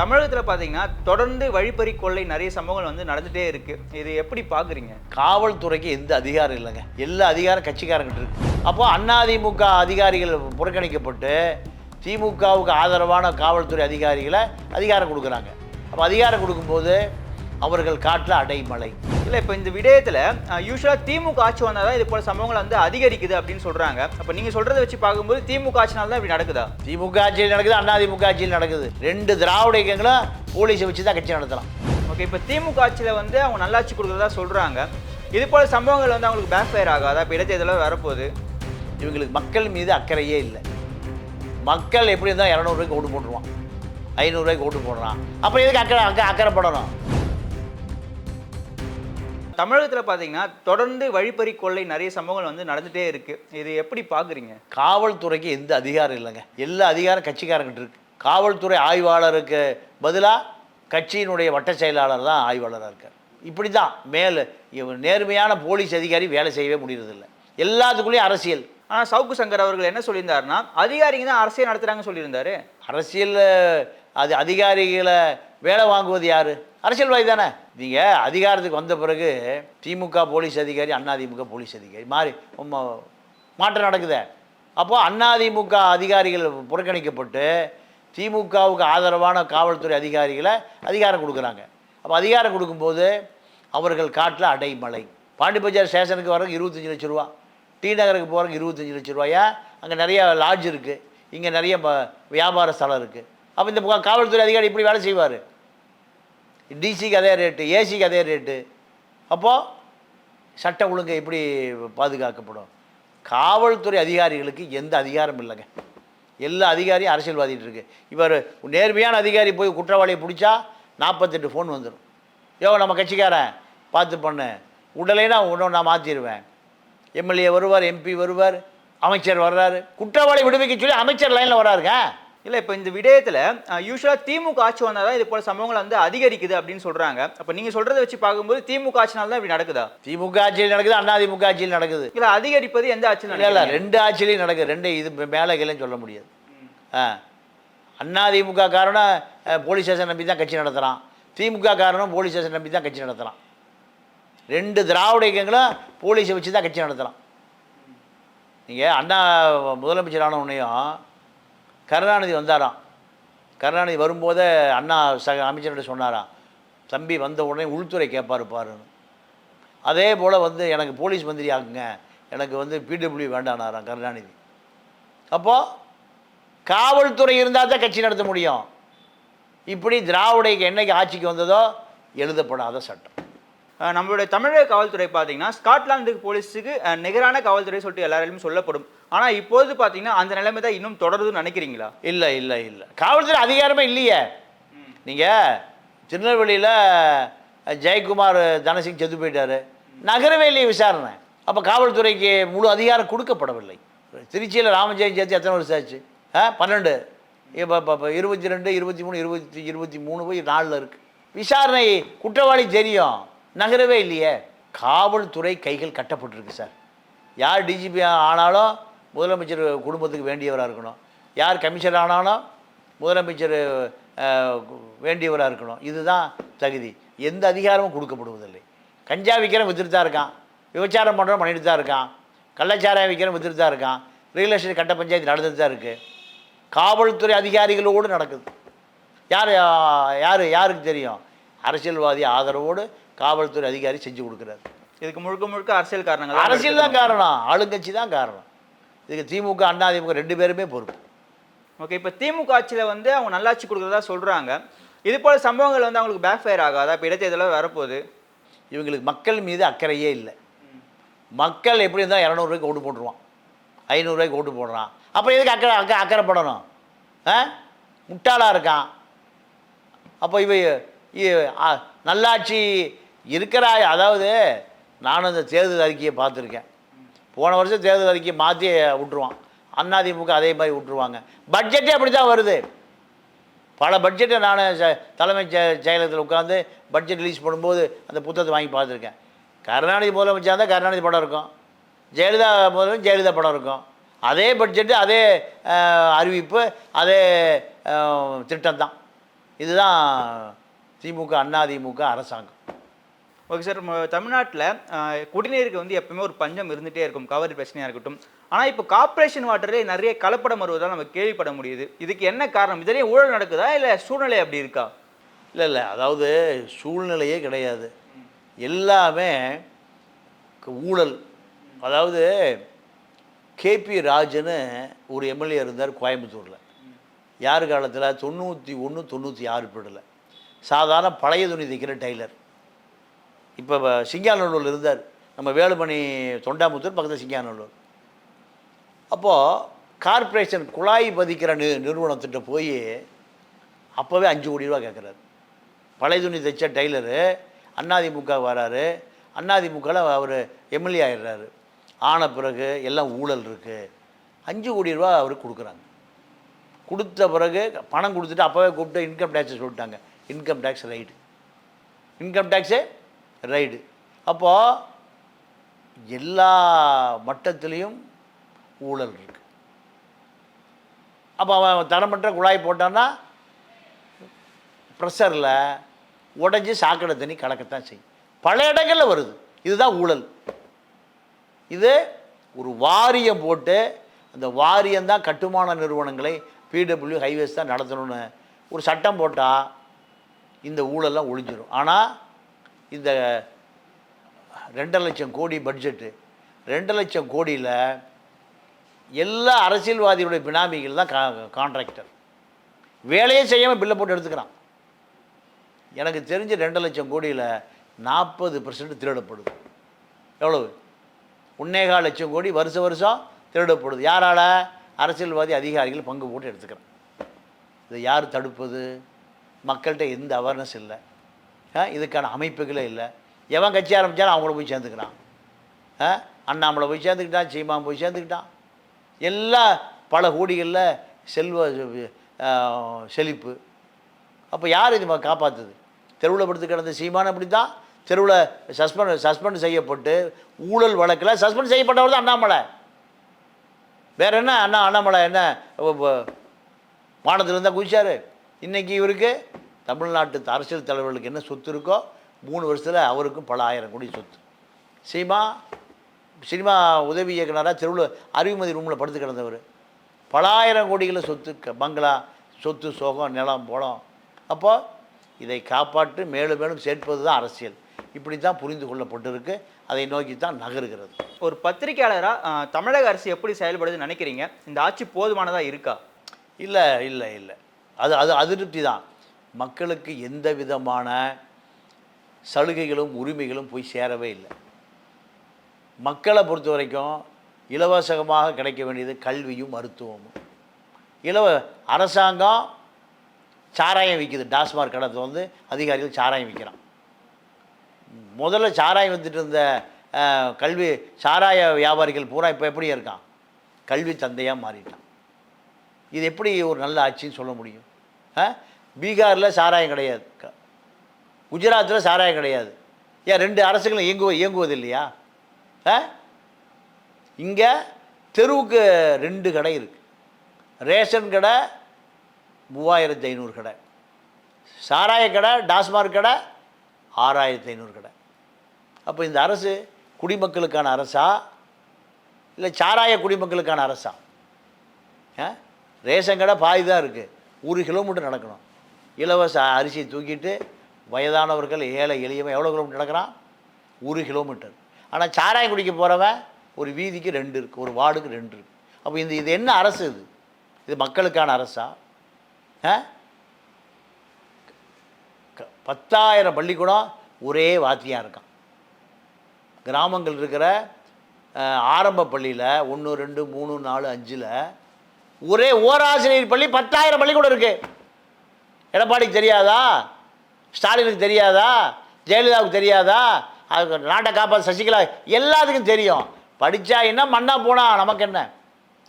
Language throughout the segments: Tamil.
தமிழகத்தில் பார்த்தீங்கன்னா தொடர்ந்து வழிப்பறி கொள்ளை நிறைய சம்பவங்கள் வந்து நடந்துட்டே இருக்கு. இது எப்படி பார்க்குறீங்க காவல்துறைக்கு எந்த அதிகாரம் இல்லைங்க. எல்லா அதிகாரம் கட்சிக்காரங்கிட்ட இருக்கு. அப்போ அதிமுக அதிகாரிகள் புறக்கணிக்கப்பட்டு திமுகவுக்கு ஆதரவான காவல்துறை அதிகாரிகளை அதிகாரம் கொடுக்குறாங்க. அப்போ அதிகாரம் கொடுக்கும்போது அவர்கள் காட்டில் அடைமலை. இல்லை இப்போ இந்த விடயத்தில் யூஸ்வலாக திமுக ஆட்சி வந்தால் தான் இது போல சம்பவங்கள் வந்து அதிகரிக்குது அப்படின்னு சொல்கிறாங்க அப்போ நீங்கள் சொல்கிறத வச்சு பார்க்கும்போது திமுக ஆட்சினால தான் இப்படி நடக்குதா? திமுக ஆட்சியில் நடக்குது அதிமுக ஆட்சியில் நடக்குது. ரெண்டு திராவிட இயக்கங்களும் போலீஸை வச்சு தான் கட்சி நடத்தலாம். ஓகே இப்போ திமுக ஆட்சியில் வந்து அவங்க நல்லாட்சி கொடுக்குறதா சொல்கிறாங்க இது போல சம்பவங்கள் வந்து அவங்களுக்கு பேக் ஃபயர் ஆகாதா? இப்போ இடைத்தேர்தலில் வரப்போகுது. இவங்களுக்கு மக்கள் மீது அக்கறையே இல்லை. மக்கள் எப்படி இருந்தால் இரநூறுவாய்க்கு ஓட்டு போட்டுருவான். ஐநூறுரூவாய்க்கு ஓட்டு போடுறான். அப்புறம் எதுக்கு அக்கறை அக்கறை அக்கறைப்படணும்? தமிழகத்தில் பார்த்தீங்கன்னா தொடர்ந்து வழிப்பறி கொள்ளை நிறைய சம்பவங்கள் வந்து நடந்துட்டே இருக்கு. இது எப்படி பார்க்குறீங்க காவல்துறைக்கு எந்த அதிகாரம் இல்லைங்க. எல்லா அதிகாரம் கட்சிக்காரங்கிட்ட இருக்கு. காவல்துறை ஆய்வாளருக்கு பதிலாக கட்சியினுடைய வட்ட செயலாளர் தான் ஆய்வாளராக இருக்கார். இப்படி தான் மேலே நேர்மையான போலீஸ் அதிகாரி வேலை செய்யவே முடியறதில்ல. எல்லாத்துக்குள்ளேயும் அரசியல். ஆனால் சவுக்கு சங்கர் அவர்கள் என்ன சொல்லியிருந்தாருன்னா அதிகாரிங்க தான் அரசியல் நடத்துறாங்க சொல்லியிருந்தாரு. அரசியல் அது அதிகாரிகளை வேலை வாங்குவது யார்? அரசியல்வாதி தானே. நீங்கள் அதிகாரத்துக்கு வந்த பிறகு திமுக போலீஸ் அதிகாரி அதிமுக போலீஸ் அதிகாரி. மாறி மாற்றம் நடக்குதே. அப்போது அதிமுக அதிகாரிகள் புறக்கணிக்கப்பட்டு திமுகவுக்கு ஆதரவான காவல்துறை அதிகாரிகளை அதிகாரம் கொடுக்குறாங்க. அப்போ அதிகாரம் கொடுக்கும்போது அவர்கள் காட்டில் அடைமலை. பாண்டிபஜார் ஸ்டேஷனுக்கு வரக்கு இருபத்தஞ்சி லட்ச ரூபா. டி நகருக்கு போகிறக்கு இருபத்தஞ்சி லட்ச ரூபாயா அங்கே நிறையா லாட்ஜ் இருக்குது இங்கே நிறைய வியாபார ஸ்தலம் இருக்குது அப்போ இந்த காவல்துறை அதிகாரி இப்படி வேலை செய்வார். டிசிக்கு அதே ரேட்டு ஏசிக்கு அதே ரேட்டு அப்போது சட்ட ஒழுங்கை எப்படி பாதுகாக்கப்படும்? காவல்துறை அதிகாரிகளுக்கு எந்த அதிகாரம் இல்லைங்க. எல்லா அதிகாரியும் அரசியல்வாதிட்டு இருக்கு. இவர் நேர்மையான அதிகாரி போய் குற்றவாளியை பிடிச்சா நாற்பத்தெட்டு ஃபோன் வந்துடும் யோ நம்ம கட்சிக்காரன் பார்த்து பண்ணு. உடலைனா உடனே நான் மாற்றிடுவேன் எம்எல்ஏ வருவார் எம்பி வருவார் அமைச்சர் வர்றாரு. குற்றவாளி விடுவிக்க சொல்லி அமைச்சர் லைனில் வராருங்க இல்லை இப்போ இந்த விடயத்தில் யூஸ்வலாக திமுக ஆட்சி வந்தால் தான் இது போல சம்பவங்கள் வந்து அதிகரிக்குது அப்படின்னு சொல்கிறாங்க அப்போ நீங்கள் சொல்கிறத வச்சு பார்க்கும்போது திமுக ஆட்சினால தான் இப்படி நடக்குதா? திமுக ஆட்சியில் நடக்குது அதிமுக ஆட்சியில் நடக்குது. இல்லை அதிகரிப்பது எந்த ஆட்சியில் இல்லை ரெண்டு ஆட்சியிலையும் நடக்குது. ரெண்டு இது மேலே கீழேன்னு சொல்ல முடியாது. ஆ. அதிமுக காரணம் போலீஸ் ஸ்டேஷன் நம்பி தான் கட்சி நடத்துகிறான் திமுக காரணம் போலீஸ் ஸ்டேஷன் நம்பி தான் கட்சி நடத்துகிறான் ரெண்டு திராவிட இயக்கங்களும் போலீஸை வச்சு தான் கட்சி நடத்துகிறான் நீங்கள் அண்ணா முதலமைச்சர் ஆன உடனேயும் கருணாநிதி வந்தாராம். கருணாநிதி வரும்போதே அண்ணா சக அமைச்சர்கிட்ட சொன்னாராம். தம்பி வந்த உடனே உள்துறை கேட்பாரு பாருன்னு. அதே போல் வந்து எனக்கு போலீஸ் மந்திரி ஆகுங்க எனக்கு வந்து பிடபிள்யூ வேண்டானாராம் கருணாநிதி. அப்போது காவல்துறை இருந்தால் தான் கட்சி நடத்த முடியும். இப்படி திராவிடைக்கு என்னைக்கு ஆட்சிக்கு வந்ததோ எழுதப்படாத சட்டம். நம்மளுடைய தமிழக காவல்துறை பார்த்தீங்கன்னா ஸ்காட்லாந்துக்கு போலீஸுக்கு நிகரான காவல்துறை சொல்லிட்டு எல்லாராலையும் சொல்லப்படும். ஆனால் இப்போது பார்த்தீங்கன்னா அந்த நிலைமை தான் இன்னும் தொடருதுன்னு நினைக்கிறீங்களா? இல்லை இல்லை இல்லை. காவல்துறை அதிகாரமே இல்லையே. நீங்கள் திருநெல்வேலியில் ஜெயக்குமார் தனசிங் செத்து போயிட்டாரு. நகரவே இல்லையே விசாரணை. அப்போ காவல்துறைக்கு முழு அதிகாரம் கொடுக்கப்படவில்லை. திருச்சியில் ராமஜெயம் சேர்த்து எத்தனை வருஷம் ஆச்சு? ஆ பன்னெண்டு. இப்போ இப்போ இருபத்தி ரெண்டு இருபத்தி மூணு இருபத்தி இருபத்தி மூணு போய் நாலில் இருக்குது விசாரணை குற்றவாளி தெரியும். நகரவே இல்லையே. காவல்துறை கைகள் கட்டப்பட்டிருக்கு சார். யார் டிஜிபி ஆனாலும் முதலமைச்சர் குடும்பத்துக்கு வேண்டியவராக இருக்கணும். யார் கமிஷனர் ஆனாலும் முதலமைச்சர் வேண்டியவராக இருக்கணும். இதுதான் தகுதி. எந்த அதிகாரமும் கொடுக்கப்படுவதில்லை. கஞ்சா விற்கிறவன் வித்துட்டு தான் இருக்கான். விபச்சாரம் பண்ணுறவன் பண்ணிட்டு தான் இருக்கான். கள்ளச்சாராயம் விற்கிறவன் வித்துட்டு தான் இருக்கான். ரியல் எஸ்டேட் கட்ட பஞ்சாயத்து நடந்துட்டு தான் இருக்குது காவல்துறை அதிகாரிகளோடு நடக்குது. யார் யார் யாருக்கு தெரியும்? அரசியல்வாதி ஆதரவோடு காவல்துறை அதிகாரி செஞ்சு கொடுக்குறாரு. இதுக்கு முழுக்க முழுக்க அரசியல் காரணங்கள் அரசியல் தான். காரணம். ஆளுங்கட்சி தான் காரணம். இதுக்கு திமுக அதிமுக ரெண்டு பேருமே பொறுப்பு. ஓகே இப்போ திமுக ஆட்சியில் வந்து அவங்க நல்லாட்சி கொடுக்குறதா சொல்கிறாங்க இது போல சம்பவங்கள் வந்து அவங்களுக்கு பேக் ஃபயர் ஆகாதா? இப்போ இடைத்தேர்தலில் வரப்போகுது. இவங்களுக்கு மக்கள் மீது அக்கறையே இல்லை. மக்கள் எப்படி இருந்தால் இரநூறுவாய்க்கு ஓட்டு போட்டுருவான். ஐநூறுரூவாய்க்கு ஓட்டு போடுறான். அப்புறம் எதுக்கு அக்கறை அக்கறை அக்கறைப்படணும் ஆ? முட்டாளாக இருக்கான். அப்போ இவ நல்லாட்சி இருக்கிற அதாவது நானும் இந்த தேர்தல் அறிக்கையை பார்த்துருக்கேன். போன வருஷம் தேர்தல் அறிக்கையை மாற்றி விட்டுருவான். அதிமுக அதே மாதிரி விட்டுருவாங்க. பட்ஜெட்டே அப்படி தான் வருது. பல பட்ஜெட்டை நான் ச- தலைமைச் செயலகத்தில் உட்காந்து பட்ஜெட் ரிலீஸ் பண்ணும்போது அந்த புத்தகத்தை வாங்கி பார்த்துருக்கேன். கருணாநிதி முதலமைச்சா இருந்தால் கருணாநிதி படம் இருக்கும். ஜெயலலிதா முதலமைச்சர் ஜெயலலிதா படம் இருக்கும். அதே பட்ஜெட்டு அதே அறிவிப்பு அதே திட்டம் தான் இதுதான் திமுக அதிமுக அரசாங்கம். ஓகே சார் தமிழ்நாட்டில் குடிநீருக்கு வந்து எப்பவுமே ஒரு பஞ்சம் இருந்துகிட்டே இருக்கும். காவிரி பிரச்சனையாக இருக்கட்டும். ஆனால் இப்போ கார்பரேஷன் வாட்டரே நிறைய கலப்படம் வருவதால் நம்ம கேள்விப்பட முடியுது. இதுக்கு என்ன காரணம்? இதுலேயும் ஊழல் நடக்குதா? இல்லை சூழ்நிலை அப்படி இருக்கா? இல்லை இல்லை. அதாவது சூழ்நிலையே கிடையாது. எல்லாமே ஊழல். அதாவது கேபி ராஜன்னு ஒரு எம்எல்ஏ இருந்தார் கோயம்புத்தூரில். யார் காலத்தில்? தொண்ணூற்றி ஒன்று தொண்ணூற்றி ஆறு பீடில் சாதாரண பழைய துணி தைக்கிற டெய்லர். இப்போ சிங்காநல்லூரில் இருந்தார். நம்ம வேலுமணி தொண்டாமுத்தூர் பக்கத்தில் சிங்காநல்லூர். அப்போது கார்ப்பரேஷன் குழாய் பதிக்கிற நி நிறுவனத்திட்ட போய் அப்போவே அஞ்சு கோடி ரூபா கேட்குறாரு பழைய துணி தைச்ச டெய்லரு அண்ணாதிமுக வராரு அண்ணாதிமுகவில் அவர் எம்எல்ஏ ஆயிடுறாரு. ஆன பிறகு எல்லாம் ஊழல் இருக்குது அஞ்சு கோடி ரூபா அவருக்கு கொடுக்குறாங்க. கொடுத்த பிறகு பணம் கொடுத்துட்டு அப்போவே கூப்பிட்டு இன்கம் டேக்ஸை சொல்லிட்டாங்க. Income tax raid income tax raid. அப்போது எல்லா மட்டத்துலேயும் ஊழல் இருக்கு. அப்போ அவன் தரமற்ற குழாய் போட்டான்னா ப்ரெஷரில் உடஞ்சி சாக்கடை தண்ணி கலக்கத்தான் செய்யும். பல இடங்களில் வருது. இதுதான் ஊழல். இது ஒரு வாரியம் போட்டு அந்த வாரியம் தான் கட்டுமான நிறுவனங்களை பிடபிள்யூ ஹைவேஸ் தான் நடத்தணும்னு ஒரு சட்டம் போட்டால் இந்த ஊழல்லாம் ஒழிஞ்சிடும் ஆனால் இந்த ரெண்டரை லட்சம் கோடி பட்ஜெட்டு ரெண்டு லட்சம் கோடியில் எல்லா அரசியல்வாதிகளுடைய பினாமிகள் தான் கா கான்ட்ராக்டர் வேலையே செய்யாமல் பில்லை போட்டு எடுத்துக்கிறான். எனக்கு தெரிஞ்ச ரெண்டு லட்சம் கோடியில் நாற்பது பர்சன்ட் திருடப்படுது. எவ்வளவு? ஒன்னேகால் லட்சம் கோடி வருஷ வருஷம் திருடப்படுது. யாரால்? அரசியல்வாதி அதிகாரிகள் பங்கு போட்டு எடுத்துக்கிறான். இதை யார் தடுப்பது? மக்கள்கிட்ட எந்த அவேர்னஸ் இல்லை. இதுக்கான அமைப்புகளே இல்லை. எவன் கட்சி ஆரம்பித்தாலும் அவங்கள போய் சேர்ந்துக்கிறான். ஆ, அண்ணாமலை போய் சேர்ந்துக்கிட்டான் சீமான் போய் சேர்ந்துக்கிட்டான். எல்லா பல கோடிகளில் செல்வ செழிப்பு. அப்போ யார் இது காப்பாற்றுது தெருவில் படுத்து கிடந்த சீமான் அப்படி தான் தெருவில் சஸ்பெண்ட் சஸ்பெண்ட் செய்யப்பட்டு ஊழல் வழக்கில் சஸ்பெண்ட் செய்யப்பட்டவர் தான் அண்ணாமலை. வேறு என்ன அண்ணா அண்ணாமலை என்ன வானத்தில் இருந்தால் குதிச்சாரு. இன்றைக்கி இவருக்கு தமிழ்நாட்டு அரசியல் தலைவர்களுக்கு என்ன சொத்து இருக்கோ மூணு வருஷத்தில் அவருக்கும் பல ஆயிரம் கோடி சொத்து. சீமா சினிமா உதவி இயக்குனராக தெருவில் அறிவுமதி ரூமில் படுத்து கிடந்தவர். பல ஆயிரம் கோடிகளில் சொத்து பங்களா சொத்து சோகம் நிலம் போலம் அப்போ இதை காப்பாற்றி மேலும் மேலும் சேர்ப்பது தான் அரசியல். இப்படி தான் புரிந்து கொள்ளப்பட்டிருக்கு. அதை நோக்கி தான் நகருகிறது. ஒரு பத்திரிகையாளராக தமிழக அரசு எப்படி செயல்படுதுன்னு நினைக்கிறீங்க? இந்த ஆட்சி போதுமானதாக இருக்கா? இல்லை இல்லை இல்லை. அது அது அதிருப்தி தான். மக்களுக்கு எந்த விதமான சலுகைகளும் உரிமைகளும் போய் சேரவே இல்லை. மக்களை பொறுத்த வரைக்கும் இலவசமாக கிடைக்க வேண்டியது கல்வியும் மருத்துவமும். இலவ அரசாங்கம் சாராயம் விற்கிது டாஸ்மாக் கடத்தை வந்து அதிகாரிகள் சாராயம் விற்கிறான் முதல்ல சாராயம் வந்துட்டு இருந்த கல்வி சாராய வியாபாரிகள் பூரா இப்போ எப்படி இருக்கான்? கல்வி தந்தையாக மாறிட்டான். இது எப்படி ஒரு நல்ல ஆட்சின்னு சொல்ல முடியும்? ஆ பீகாரில் சாராயம் கிடையாது. குஜராத்தில் சாராயம் கிடையாது. ஏன் ரெண்டு அரசுகளும் இயங்குவ இயங்குவது இல்லையா ஆ? இங்கே தெருவுக்கு ரெண்டு கடை இருக்குது ரேஷன் கடை மூவாயிரத்து ஐநூறு கடை. சாராய கடை டாஸ்மார்க் கடை ஆறாயிரத்து ஐநூறு கடை. அப்போ இந்த அரசு குடிமக்களுக்கான அரசா? இல்லை சாராய குடிமக்களுக்கான அரசா? ஆ? ரேஷன் கடை பாதி தான் இருக்குது ஒரு கிலோமீட்டர் நடக்கணும். இலவச அரிசியை தூக்கிட்டு வயதானவர்கள் ஏழை எளியவன் எவ்வளோ கிலோமீட்டர் நடக்கிறான்? ஒரு கிலோமீட்டர். ஆனால் சாராயம் குடிக்க போகிறவன் ஒரு வீதிக்கு ரெண்டு இருக்குது ஒரு வார்டுக்கு ரெண்டு இருக்குது அப்போ இந்த இது என்ன அரசு இது? இது மக்களுக்கான அரசா? ஆ? பத்தாயிரம் பள்ளிக்கூடம் ஒரே வாத்தியாக இருக்கான். கிராமங்கள் இருக்கிற ஆரம்ப பள்ளியில் ஒன்று ரெண்டு மூணு நாலு அஞ்சில் ஒரே ஓராசிரியர் பள்ளி பத்தாயிரம் பள்ளிக்கூடம் இருக்குது எடப்பாடிக்கு தெரியாதா? ஸ்டாலினுக்கு தெரியாதா? ஜெயலலிதாவுக்கு தெரியாதா? அது நாட்டை காப்பாற்ற சசிகலா எல்லாத்துக்கும் தெரியும். படித்தா என்ன மண்ணா போனா? நமக்கு என்ன?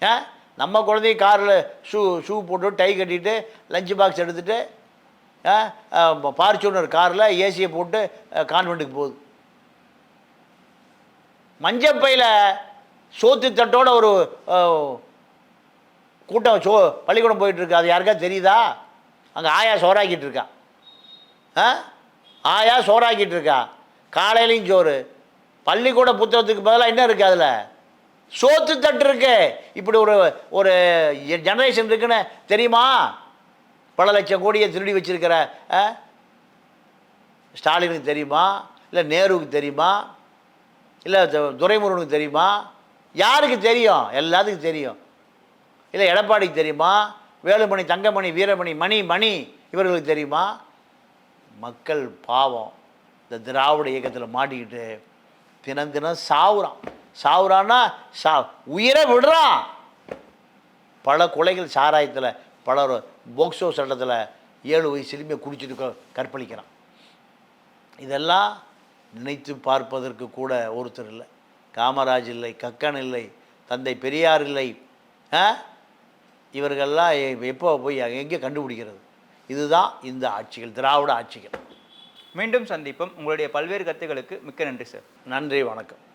ஆ? நம்ம குழந்தையும் காரில் ஷூ ஷூ போட்டு டை கட்டிட்டு லஞ்ச் பாக்ஸ் எடுத்துகிட்டு ஃபார்ச்சூனர் காரில் ஏசியை போட்டு கான்வெண்ட்டுக்கு போகுது. மஞ்சப்பையில் சோத்து தட்டோட ஒரு கூட்டம் சோ பள்ளிக்கூடம் போயிட்டுருக்கு அது யாருக்கா தெரியுதா? அங்கே ஆயா சோறாக்கிட்டு இருக்கா? ஆ? ஆயா சோறாக்கிட்டு இருக்கா? காலையிலையும் சோறு. பள்ளிக்கூட புத்தகத்துக்கு பதிலாக என்ன இருக்குது அதில்? சோத்து தட்டு இருக்கு. இப்படி ஒரு ஒரு ஜெனரேஷன் இருக்குன்னு தெரியுமா? பல லட்சம் கோடியை திருடி வச்சிருக்கிற ஆ? ஸ்டாலினுக்கு தெரியுமா? இல்லை நேருவுக்கு தெரியுமா? இல்லை துரைமுருகனுக்கு தெரியுமா? யாருக்கு தெரியும்? எல்லாத்துக்கும் தெரியும். இல்லை எடப்பாடிக்கு தெரியுமா? வேலுமணி தங்கமணி வீரமணி மணி மணி இவர்களுக்கு தெரியுமா? மக்கள் பாவம். இந்த திராவிட இயக்கத்தில் மாட்டிக்கிட்டு தினம் தினம் சாவுறான். சாவுறான்னா சா உயிரை விடுறான். பல கொலைகள் சாராயத்தில் பல போக்சோ சட்டத்தில் ஏழு வயசுலையுமே குடிச்சிட்டு கற்பழிக்கிறான். இதெல்லாம் நினைத்து பார்ப்பதற்கு கூட ஒருத்தர் இல்லை. காமராஜ் இல்லை கக்கன் இல்லை தந்தை பெரியார் இல்லை. ஆ? இவர்கள்லாம் எப்போ போய் எங்கே கண்டுபிடிக்கிறது? இதுதான் இந்த ஆட்சிகள் திராவிட ஆட்சிகள். மீண்டும் சந்திப்போம். உங்களுடைய பல்வேறு கருத்துக்களுக்கு மிக்க நன்றி சார். நன்றி வணக்கம்.